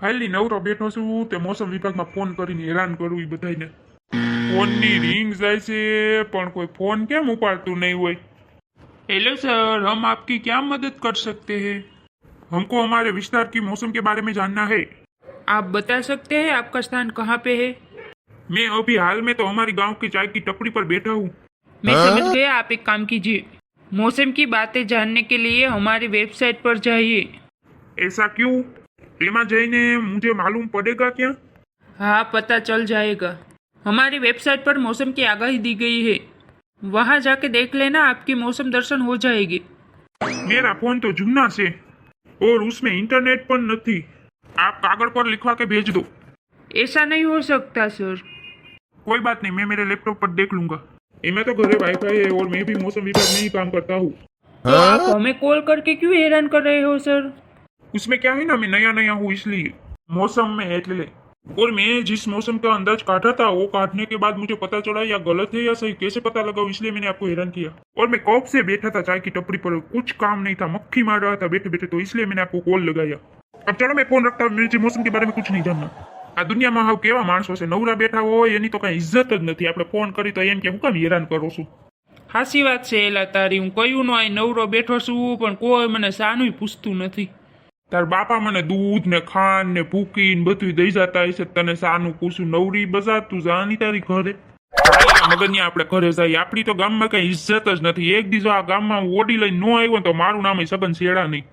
હાલી નવરો બેઠો છું તે મોસમ વિભાગમાં ફોન કરીને હેરાન કરું એ બધાને ફોનની રિંગ જાય છે પણ કોઈ ફોન કેમ ઉપાડતું નહીં હોય हेलो सर हम आपकी क्या मदद कर सकते हैं हमको हमारे विस्तार की मौसम के बारे में जानना है आप बता सकते हैं आपका स्थान कहाँ पे है मैं अभी हाल में तो हमारी गांव की चाय की टपरी पर बैठा हूँ मैं समझ गया आप एक काम कीजिए मौसम की बातें जानने के लिए हमारी वेबसाइट पर जाइए ऐसा क्यों एमा जईने मुझे मालूम पड़ेगा क्या हाँ पता चल जाएगा हमारी वेबसाइट पर मौसम की आगाही दी गई है वहाँ जाके देख लेना आपकी मौसम दर्शन हो जाएगी मेरा फ़ोन तो जूना से और उसमें इंटरनेट पर नहीं आप कागड़ पर लिखवा के भेज दो ऐसा नहीं हो सकता सर कोई बात नहीं मैं मेरे लैपटॉप पर देख लूँगा इनमें तो घरे वाईफाई है और मैं भी मौसम विभाग में ही काम करता हूँ तो आप हमें कॉल करके क्यों हैरान कर रहे हो सर उसमें क्या है ना मैं नया नया हूँ इसलिए मौसम में એટલે और मैं जिस मौसम का अंदाज काटा था वो काटने के बाद मुझे पता चला या गलत है या सही कैसे पता लगाऊं इसलिए मैंने आपको हैरान किया और मैं कब से बैठा था चाय की टपरी पर कुछ काम नहीं था मक्खी मार रहा था बैठे बैठे तो इसलिए मैंने आपको कॉल लगाया अब चलो मैं फोन रखता हूँ मुझे मौसम के बारे में कुछ नहीं जानना આ દુનિયામાં હાવ કેવા માણસો છે નવરા બેઠા હોય એની તો કઈ ઇજ્જત જ નથી આપણે ફોન કરી તો એમ કે હું કામ હેરાન કરું છું સાચી વાત છે એલા તારી હું કયું નો અહીં નવરો બેઠો છું પણ કોઈ મને સાનું પૂછતું નથી તાર બાપા મને દૂધ ને ખાંડ ને ભૂકી ને બધું દઈ જતા હશે તને સાનું કુસુ નવરી બજાર તું જાની તારી ઘરે. મગનિયા આપણે ઘરે જાય આપણી તો ગામમાં કઈ ઇજ્જત જ નથી. એક દિવસ આ ગામમાં ઓડી લઈને ન આવ્યો તો મારું નામ સબન શેડા નહીં.